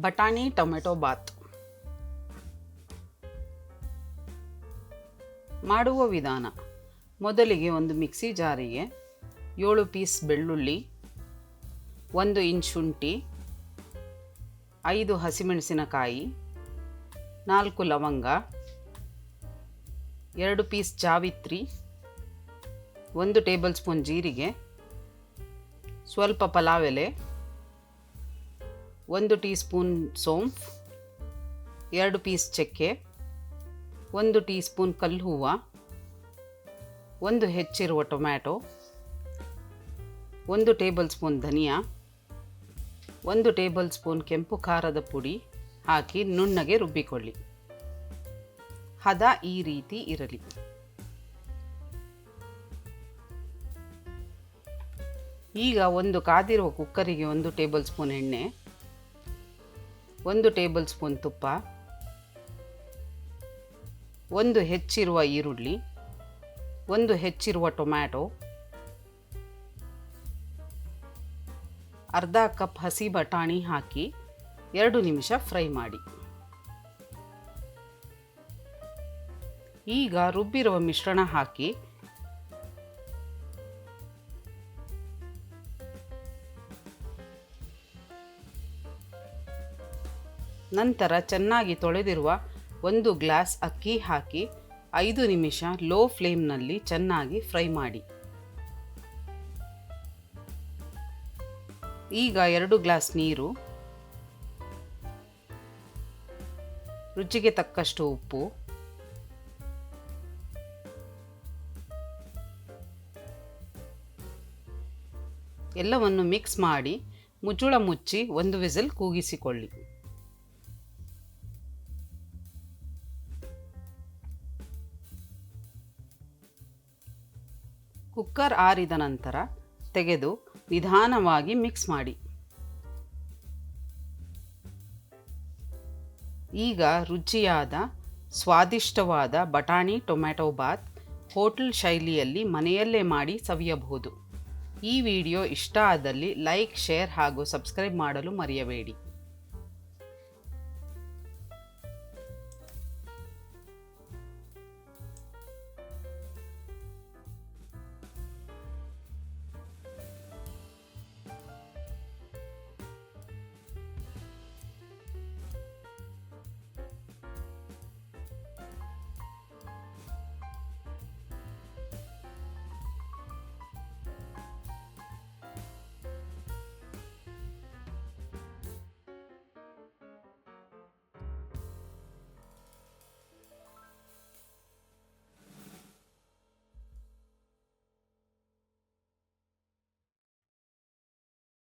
ಬಟಾಣಿ, ಟೊಮೆಟೊ ಬಾತ್. ಮಾಡುವ ವಿಧಾನ. ಮೊದಲಿಗೆ ಒಂದು ಮಿಕ್ಸಿ ಜಾರಿಗೆ ಏಳು ಪೀಸ್ ಬೆಳ್ಳುಳ್ಳಿ, ಒಂದು ಇಂಚ್ ಶುಂಠಿ, ಐದು ಹಸಿಮೆಣಸಿನಕಾಯಿ, ನಾಲ್ಕು ಲವಂಗ, ಎರಡು ಪೀಸ್ ಜಾವಿತ್ರಿ, ಒಂದು ಟೇಬಲ್ ಸ್ಪೂನ್ ಜೀರಿಗೆ, ಸ್ವಲ್ಪ ಪಲಾವ್ ಎಲೆ ಒಂದು ಟೀ ಸ್ಪೂನ್ ಸೋಂಫ್, ಎರಡು ಪೀಸ್ ಚಕ್ಕೆ, ಒಂದು ಟೀ ಸ್ಪೂನ್ ಕಲ್ಲು ಹೂವ, ಒಂದು ಹೆಚ್ಚಿರುವ ಟೊಮ್ಯಾಟೊ, ಒಂದು ಟೇಬಲ್ ಸ್ಪೂನ್ ಧನಿಯಾ, ಒಂದು ಟೇಬಲ್ ಸ್ಪೂನ್ ಕೆಂಪು ಖಾರದ ಪುಡಿ ಹಾಕಿ ನುಣ್ಣಗೆ ರುಬ್ಬಿಕೊಳ್ಳಿ. ಹದ ಈ ರೀತಿ ಇರಲಿ. ಈಗ ಒಂದು ಕಾದಿರುವ ಕುಕ್ಕರಿಗೆ ಒಂದು ಟೇಬಲ್ ಸ್ಪೂನ್ ಎಣ್ಣೆ ಒಂದು ಟೇಬಲ್ ಸ್ಪೂನ್ ತುಪ್ಪ, ಒಂದು ಹೆಚ್ಚಿರುವ ಈರುಳ್ಳಿ, ಒಂದು ಹೆಚ್ಚಿರುವ ಟೊಮ್ಯಾಟೊ, ಅರ್ಧ ಕಪ್ ಹಸಿ ಬಟಾಣಿ ಹಾಕಿ ಎರಡು ನಿಮಿಷ ಫ್ರೈ ಮಾಡಿ. ಈಗ ರುಬ್ಬಿರುವ ಮಿಶ್ರಣ ಹಾಕಿ ನಂತರ ಚೆನ್ನಾಗಿ ತೊಳೆದಿರುವ ಒಂದು ಗ್ಲಾಸ್ ಅಕ್ಕಿ ಹಾಕಿ ಐದು ನಿಮಿಷ ಲೋ ಫ್ಲೇಮ್ನಲ್ಲಿ ಚೆನ್ನಾಗಿ ಫ್ರೈ ಮಾಡಿ. ಈಗ ಎರಡು ಗ್ಲಾಸ್ ನೀರು, ರುಚಿಗೆ ತಕ್ಕಷ್ಟು ಉಪ್ಪು, ಎಲ್ಲವನ್ನು ಮಿಕ್ಸ್ ಮಾಡಿ ಮುಚ್ಚುಳ ಮುಚ್ಚಿ ಒಂದು ವಿಸಿಲ್ ಕೂಗಿಸಿಕೊಳ್ಳಿ. ಕುಕ್ಕರ್ ಆರಿದ ನಂತರ ತೆಗೆದು ನಿಧಾನವಾಗಿ ಮಿಕ್ಸ್ ಮಾಡಿ. ಈಗ ರುಚಿಯಾದ, ಸ್ವಾದಿಷ್ಟವಾದ ಬಟಾಣಿ ಟೊಮ್ಯಾಟೊ ಬಾತ್ ಹೋಟೆಲ್ ಶೈಲಿಯಲ್ಲಿ ಮನೆಯಲ್ಲೇ ಮಾಡಿ ಸವಿಯಬಹುದು. ಈ ವಿಡಿಯೋ ಇಷ್ಟ ಆದಲ್ಲಿ ಲೈಕ್, ಶೇರ್ ಹಾಗೂ ಸಬ್ಸ್ಕ್ರೈಬ್ ಮಾಡಲು ಮರೆಯಬೇಡಿ.